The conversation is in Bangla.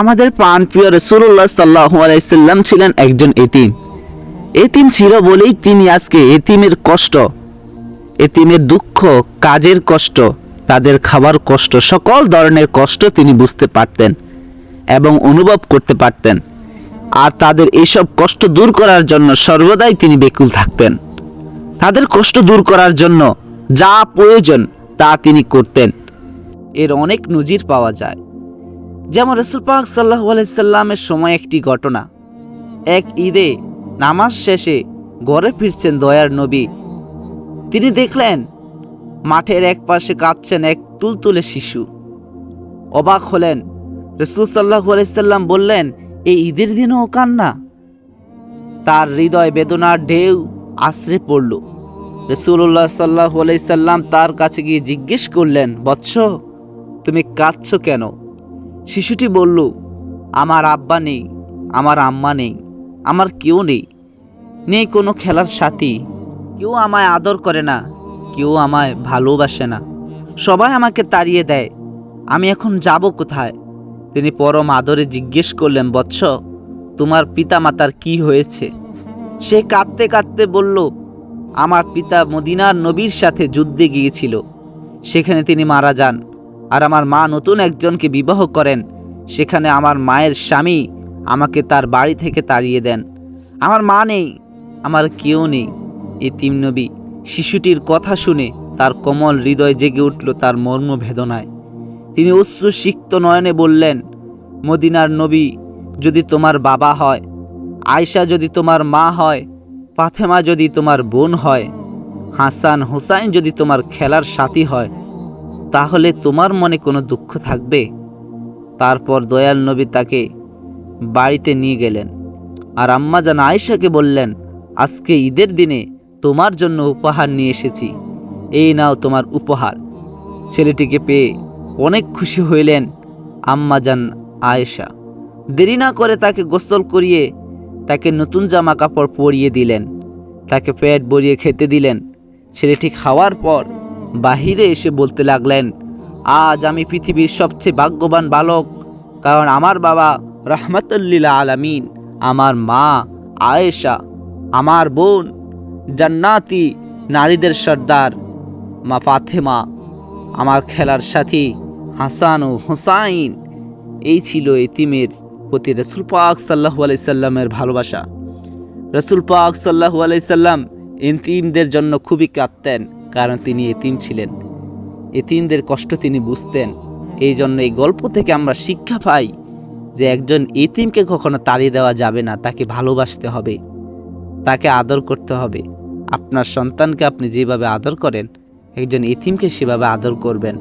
আমাদের প্রাণপ্রিয় রসুল্লাহ সাল্লাহ আলাইসাল্লাম ছিলেন একজন এতিম। এতিম ছিল বলেই তিনি আজকে এতিমের কষ্ট, এতিমের দুঃখ, কাজের কষ্ট, তাদের খাবার কষ্ট, সকল ধরনের কষ্ট তিনি বুঝতে পারতেন এবং অনুভব করতে পারতেন। আর তাদের এইসব কষ্ট দূর করার জন্য সর্বদাই তিনি বেকুল থাকতেন। তাদের কষ্ট দূর করার জন্য যা প্রয়োজন তা তিনি করতেন। এর অনেক নজির পাওয়া যায়। যেমন রসুল পাক সাল্লাহ আলাইসাল্লামের সময় একটি ঘটনা। এক ঈদে নামাজ শেষে ঘরে ফিরছেন দয়ার নবী। তিনি দেখলেন, মাঠের এক পাশে কাঁদছেন এক তুলতুলে শিশু। অবাক হলেন। রসুল সাল্লাহ আলাইসাল্লাম বললেন, এই ঈদের দিনও কান্না? তার হৃদয় বেদনার ঢেউ আশ্রে পড়ল। রসুল্লাহ সাল্লাহ আলাইসাল্লাম তার কাছে গিয়ে জিজ্ঞেস করলেন, বৎস, তুমি কাঁদছ কেন? শিশুটি বলল, আমার আব্বা নেই, আমার আম্মা নেই, আমার কেউ নেই নেই কোনো খেলার সাথী। কেউ আমায় আদর করে না, কেউ আমায় ভালোবাসে না। সবাই আমাকে তাড়িয়ে দেয়, আমি এখন যাব কোথায়? তিনি পরম আদরে জিজ্ঞেস করলেন, বৎস, তোমার পিতা মাতার কি হয়েছে? সে কাঁদতে কাঁদতে বলল, আমার পিতা মদিনার নবীর সাথে যুদ্ধে গিয়েছিল, সেখানে তিনি মারা যান। আর আমার মা নতুন একজনকে বিবাহ করেন। সেখানে আমার মায়ের স্বামী আমাকে তার বাড়ি থেকে তাড়িয়ে দেন। আমার মা নেই, আমার কেউ নেই। এতিম নবী শিশুটির কথা শুনে তার কোমল হৃদয় জেগে উঠল তার মর্ম বেদনায়। তিনি অশ্রু সিক্ত নয়নে বললেন, মদিনার নবী, যদি তোমার বাবা হয়, আয়শা যদি তোমার মা হয় পাথেমা যদি তোমার বোন হয়, হাসান হোসাইন যদি তোমার খেলার সাথী হয় তাহলে তোমার মনে কোনো দুঃখ থাকবে? তারপর দয়াল নবী তাকে বাড়িতে নিয়ে গেলেন। আর আম্মা জান আয়েশাকে বললেন, আজকে ঈদের দিনে তোমার জন্য উপহার নিয়ে এসেছি। এই নাও তোমার উপহার। ছেলেটিকে পেয়ে অনেক খুশি হইলেন আম্মা জান আয়েশা। দেরি না করে তাকে গোসল করিয়ে তাকে নতুন জামা কাপড় পরিয়ে দিলেন। তাকে পেট ভরিয়ে খেতে দিলেন। ছেলেটি খাওয়ার পর বাহিরে এসে বলতে লাগলেন, আজ আমি পৃথিবীর সবচেয়ে ভাগ্যবান বালক, কারণ আমার বাবা রহমতুল্লিলা আলামিন, আমার মা আয়েশা, আমার বোন জান্নাতি নারীদের সর্দার, মা ফাতেমা, আমার খেলার সাথী হাসান ও হোসাইন। এই ছিল এতিমের প্রতি রসুল পাক সাল্লাহু আলাইসাল্লামের ভালোবাসা। রসুল পাক সাল্লাহু আলাইসাল্লাম এতিমদের জন্য খুবই কাঁদতেন। কারণ তিনি এতিম ছিলেন। এতিমদের কষ্ট তিনি বুঝতেন। এই জন্য এই গল্প থেকে আমরা শিক্ষা পাই যে একজন এতিমকে কখনো তাড়িয়ে দেওয়া যাবে না, তাকে ভালোবাসতে হবে, তাকে আদর করতে হবে। আপনার সন্তানকে আপনি যেভাবে আদর করেন, একজন এতিমকে সেভাবে আদর করবেন।